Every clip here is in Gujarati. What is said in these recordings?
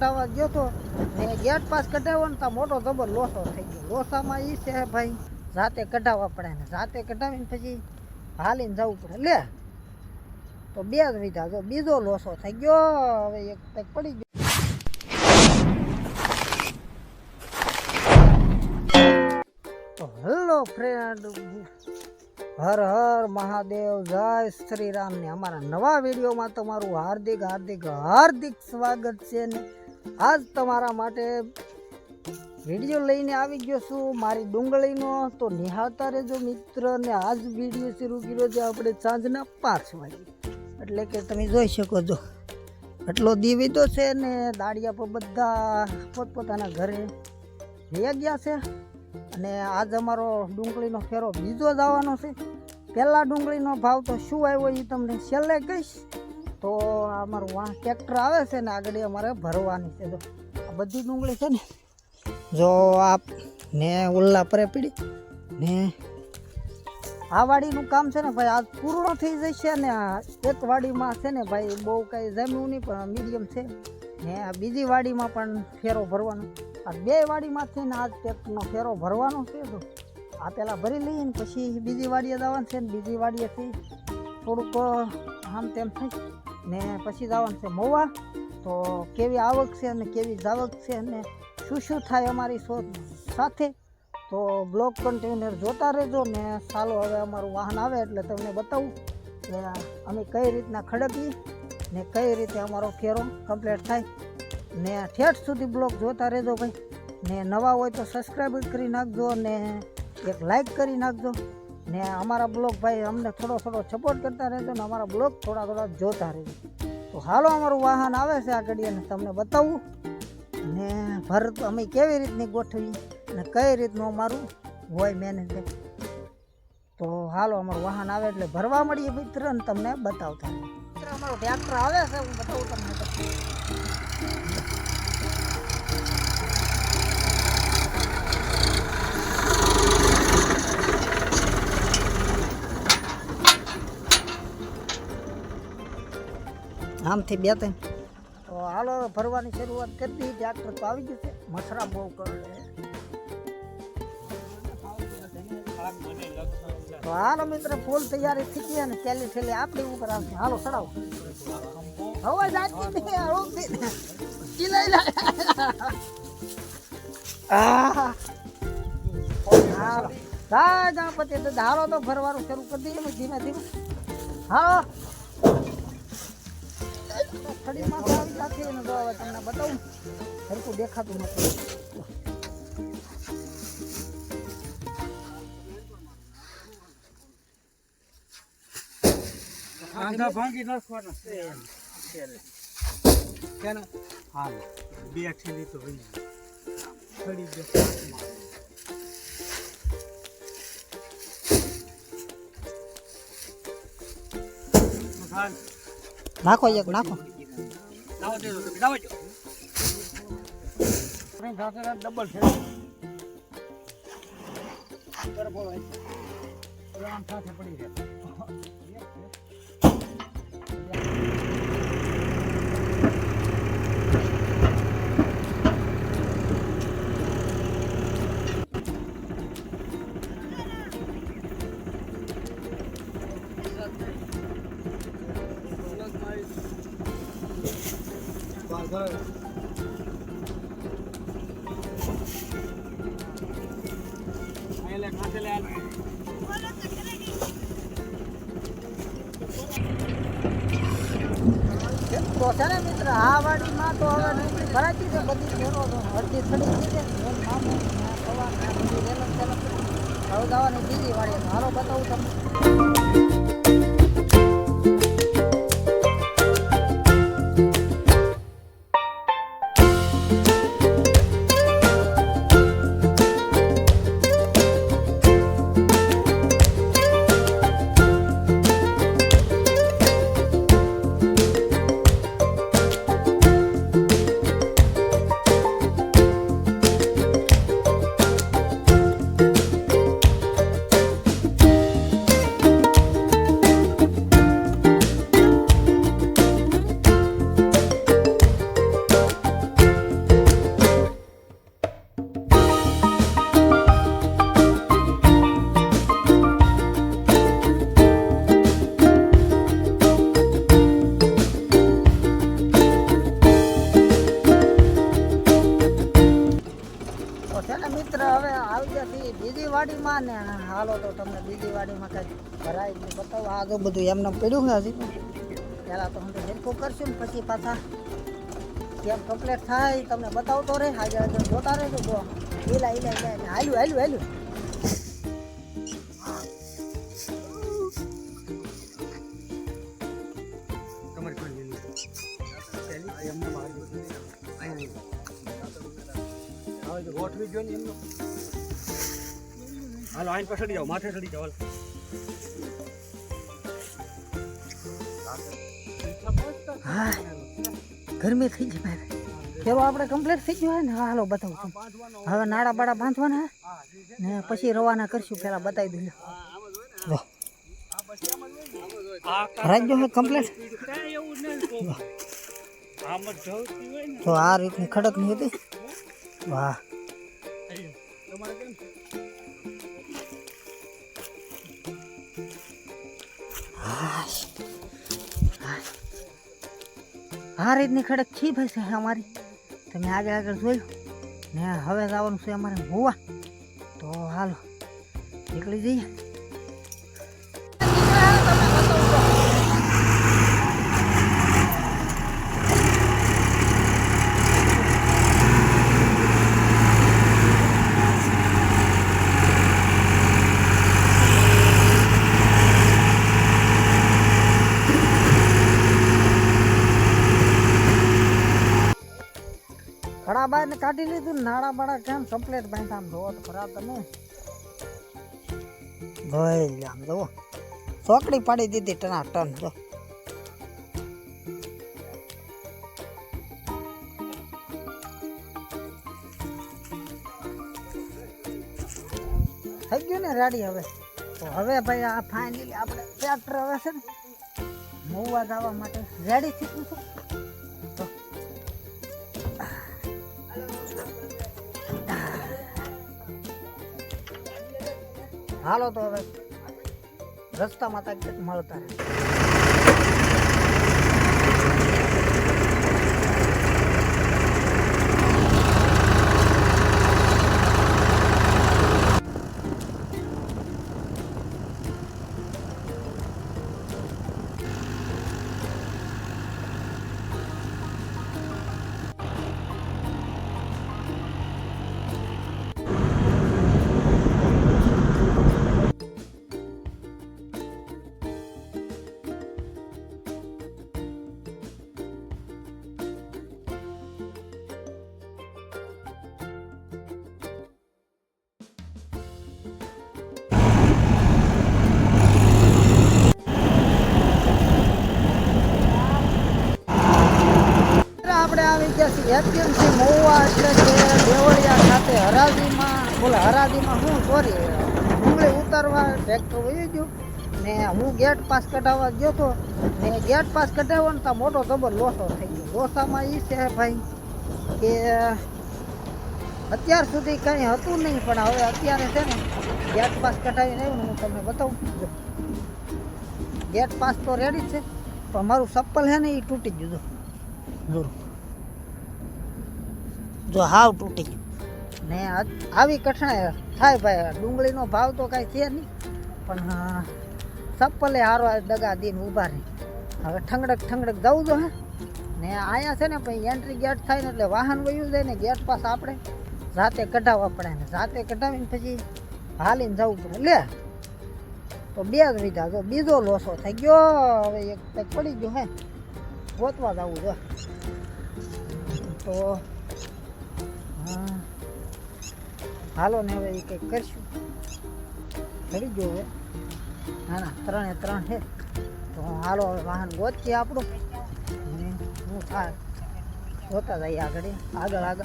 કઢાવવા ગયો તો ને ગેટ પાસ કઢાવ્યો ને ત્યાં મોટો જબર લોસો થઈ ગયો. લોસામાં એ છે ભાઈ, જાતે કઢાવવા પડે ને જાતે કઢાવીને પછી હાલીને જવું પડે. લે, તો બે જ વીધા. જો બીજો લોસો થઈ ગયો, હવે એક તક પડી ગયો. હેલો ફ્રેન્ડ હર હર મહાદેવ, જય શ્રી રામ ને અમારા નવા વિડીયોમાં તમારું હાર્દિક હાર્દિક હાર્દિક સ્વાગત છે ને. આજ તમારા માટે વીડિયો લઈને આવી ગયો છું. મારી ડુંગળીનો તો નિહાળતા મિત્ર, ને આજ વીડિયો શરૂ કર્યો છે આપણે સાંજના પાંચ વાગે. એટલે કે તમે જોઈ શકો છો. એટલો દીવીતો છે ને દાડિયા પર બધા પોતપોતાના ઘરે રહ્યા ગયા છે. અને આજ અમારો ડુંગળીનો ફેરો બીજો જ આવવાનો છે. પહેલાં ડુંગળીનો ભાવ તો શું આવ્યો એ તમને છેલ્લે કહીશ. તો અમારું વાહ ટ્રેક્ટર આવે છે ને આગળ અમારે ભરવાની છે. તો આ બધી ડુંગળી છે ને, જો આપ ને ઉલ્લા પરે પીડી ને આ વાડીનું કામ છે ને ભાઈ, આ પૂર્ણ થઈ જશે ને એક વાડીમાં છે ને ભાઈ, બહુ કાંઈ જમ્યું નહીં, પણ મીડિયમ છે. ને આ બીજી વાડીમાં પણ ફેરો ભરવાનો. આ બે વાડીમાંથી ને આ ટેક્ટરનો ફેરો ભરવાનો છે તો આ પહેલાં ભરી લઈએ ને, પછી બીજી વાડીએ જવાનું છે ને, બીજી વાડીએથી થોડુંક આમ તેમ થઈ ને પછી જવાનું છે મોવા. તો કેવી આવક છે અને કેવી જાવક છે અને શું શું થાય અમારી સાથે? તો બ્લોક કન્ટેનર જોતા રહેજો ને ચાલો હવે અમારું વાહન આવે એટલે તમને બતાવું કે અમે કઈ રીતના ખડકીએ ને કઈ રીતે અમારો ફેરો કમ્પ્લીટ થાય. ને ઠેઠ સુધી બ્લોક જોતા રહેજો ભાઈ. ને નવા હોય તો સબસ્ક્રાઈબ કરી નાખજો ને એક લાઈક કરી નાખજો. ને અમારા બ્લોગ ભાઈ અમને થોડો થોડો સપોર્ટ કરતા રહેજો ને અમારા બ્લોગ થોડા થોડા જોતા રહેજો. તો હાલો, અમારું વાહન આવે છે આ ઘડીએ તમને બતાવું ને ભરત અમે કેવી રીતની ગોઠવી ને કઈ રીતનું અમારું હોય મેનેજ તો હાલો, અમારું વાહન આવે એટલે ભરવા મળીએ મિત્ર તમને બતાવતા. મિત્ર, અમારું ટ્રેક્ટર આવે છે, હું બતાવું તમને. આમથી બે ત્રણ. તો હાલો ભરવાની શરૂઆત કરી દીધી ટ્રેક્ટર તો આવી જશે મસરા બહુ કરે તો હાલો મિત્ર, ફૂલ તૈયારી થઈ ગયા અને છેલ્લી છેલ્લી આપણી ઉપર આવશે હાલો, ચડાવો. હવે જાતી ને. ચીલાઈ. હાલો. ગણપતિ તો હાલો તો ભરવાનું શરૂ કરી દઈએ. ધીમે ધીમે. હાલો. થડીમાં તમને બતાવું. સરખું દેખાતું નથી. આંધા ભાંગી નાખવાના કેના? હાલ. બે ઠેલી તો સાતમાં. નાખો એક નાખો. ડબલ છે તો છે મિત્ર આ વાડીમાં તો હવે નહીં ભરાતી છે બધી ઘેરો અડધી થડી ગઈ છે હવે બીજી વાડી હારો બતાવું તમને thank you. ને હાલો તો તમને બીજી વાડીમાં કાંઈક ભરાય ને બતાવો, આ તો બધું એમને પડ્યું ને હજી. પહેલાં તો હું તો હેરખું કરશું ને પછી પાછા કેમ કમ્પ્લેટ થાય તમને બતાવતો રહે. આજે આજે જોતા રહેજો, જો. ઈલા ઈલા ઈલા. હાલ્યું હાલ્યું હાલ્યું. ગોઠવી જોઈએ લીલી હાલો આઈને પાછળ જાઓ માથે ચડી જાઓ હા ગરમી થઈ ગઈ ભાઈ ચેરો આપણે કમ્પ્લીટ થઈ ગયો હોય ને? હા, હાલો બતાવું છું. હવે નાડા બાડા બાંધવાના હે? ને પછી રવાના કરશું પહેલાં બતાવી દઉં. લો. રાખજો હવે કમ્પ્લીટ નહીં જ તો આ રીતની ખડકની હતી. વાહ. આ રીતની ખડક છી ભાઈ છે અમારી. તમે આગળ આગળ જોયું ને હવે જવાનું છે અમારે ગોવા. તો હાલો, નીકળી જઈએ. ઘડા બાર ને કાઢી લીધું નાણા નાડા કેમ કમ્પ્લેટ બાંધા આમ જોવો તો ખરા તમે. ભાઈ આમ જોવો. ચોકડી પાડી દીધી ટના ટન, જો. થઈ ગયું ને રેડી હવે. તો હવે ભાઈ આ ફાઇનલી આપણે ટ્રેક્ટર હવે છે ને મૂવા જવા માટે રેડી થઈ ગયું છે હાલો તો હવે રસ્તામાં તક મળતા રહે. છીએ એપીએમસી મહુવા એટલે કે દેવળિયા ખાતે હરાજીમાં, બોલે હરાજીમાં હું સોરી ડુંગળી ઉતારવા ટ્રેક્ટર વહી ગયું. ને હું ગેટ પાસ કઢાવવા ગયો હતો ને ગેટ પાસ કઢાવવાનો તો મોટો જબર લોસો થઈ ગયો. લોસામાં એ છે ભાઈ કે અત્યાર સુધી કંઈ હતું નહીં, પણ હવે અત્યારે છે ને ગેટ પાસ કઢાવીને આવ્યું હું તમને બતાવું. ગેટ પાસ તો રેડી છે, પણ મારું ચપ્પલ છે ને એ તૂટી ગયું જો. જો હાવ તૂટી ગયું. ને આવી કઠણાઈ થાય ભાઈ, ડુંગળીનો ભાવ તો કાંઈ છે નહીં. પણ ચપ્પલે હારવા દગા દઈને ઊભા રહી. હવે ઠંગડક ઠંગડક જવું જો, હે. ને અહીંયા છે ને પછી એન્ટ્રી ગેટ થાય ને એટલે વાહન વયું જાય ને ગેટ પાસ આપણે જાતે કઢાવવા પડે ને જાતે કઢાવીને પછી હાલીને જવું પડે. લે, તો બે જ લીધા જો, બીજો લોસો થઈ ગયો. હવે એક પડી ગયો, હે. ગોતવા જવું જો. તો હાલો, ને હવે એ કંઈક કરશું. કરી ગયો હવે. ના ના, ત્રણે ત્રણ છે. તો હાલો, હવે વાહન ગોતીએ આપણું. અને હું થાય. જોતા જઈએ આગળ આગળ આગળ.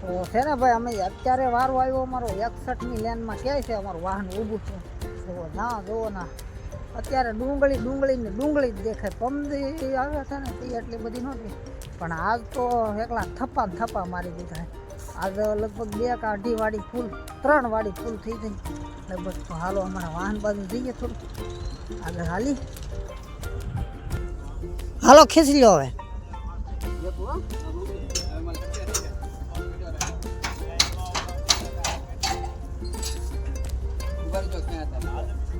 તો છે ને ભાઈ, અમે અત્યારે વારો આવ્યો, અમારો એકસઠની લેનમાં ક્યાંય છે? અમારું વાહન ઊભું છે. જુઓ, ના જુઓ, ના. અત્યારે ડુંગળી ડુંગળીને ડુંગળી જ દેખાય પમદી આવે છે ને તે એટલી બધી નહોતી પણ આજ તો એકલા થપ્પા થપ્પા મારી દીધા આજ લગભગ બે કે અઢી વાળી ફૂલ ત્રણ વાળી ફૂલ થઈ ગઈ લગભગ તો હાલો અમારા વાહન બાજુ જઈએ થોડું આગળ હાલી હાલો ખીચી લો હવે Thank you.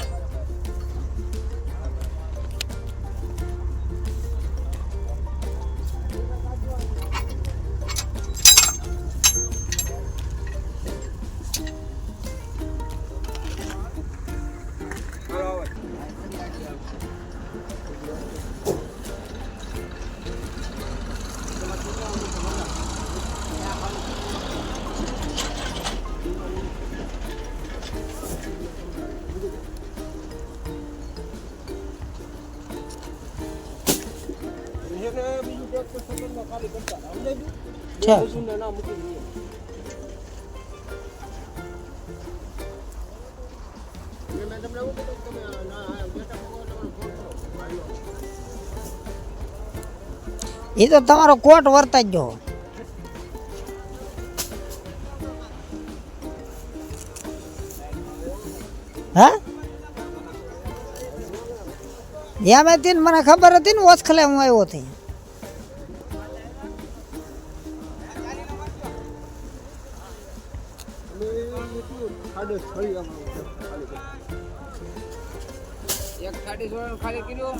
એ તો તમારો કોટ વર્તા જ જો હા? યા મેં હતી મને ખબર હતી ને ઓછખલે હું આવ્યો હતી એક સાડી સોળ ખાલી કર્યું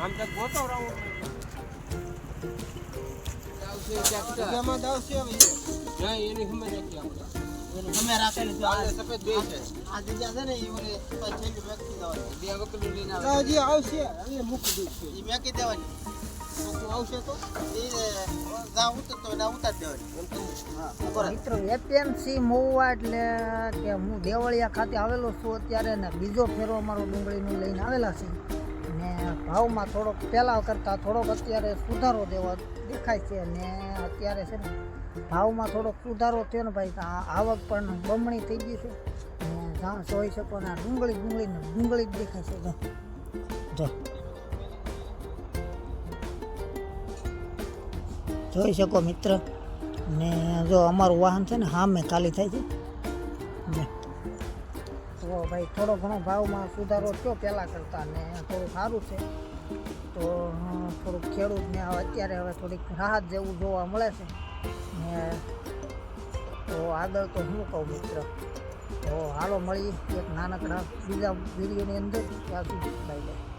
આમ તો ગોતો રાઉન્ડ આવશે એની ખમે રાખી આપણે તમે રાખેલી છે. આ સફેદ બે છે. આ જગ્યા છે ને એ ઓલે છેલ્લી વ્યક્તિ દેવાની. બે વકીલ લઈને આવે હજી આવશે. એ મૂકી દઈશું. એ મેકી દેવાની. આવશે તો. એ ગા ઉતરતો ના ઉતાર દેવાની. એમ કહું હા. બરાબર. મિત્રો એપીએમસી મહુવા એટલે કે હું દેવળિયા ખાતે આવેલો છું અત્યારે ને બીજો ફેરો અમારો ડુંગળીનું લઈને આવેલા છે. ભાવમાં થોડોક પહેલાં કરતાં થોડોક અત્યારે સુધારો દેવા દેખાય છે ને અત્યારે છે ને ભાવમાં થોડોક સુધારો થયો ને ભાઈ આવક પણ બમણી થઈ ગઈ છે. જ્યાં જોઈ શકો ને ડુંગળી ડુંગળી ને ડુંગળી જ દેખાય છે. જો જો. જોઈ શકો મિત્ર ને જો અમારું વાહન છે ને હામે ખાલી થાય છે. ભાઈ, થોડો ઘણો ભાવમાં સુધારો થયો પહેલાં કરતાં ને થોડું સારું છે. તો થોડુંક ખેડૂતને અત્યારે હવે થોડીક રાહત જેવું જોવા મળે છે. ને, તો આગળ તો હું કહું મિત્ર, તો હાલો મળી એક નાનકડા બીજા વિડીયોની અંદર. ત્યાં સુધી બાય બાય.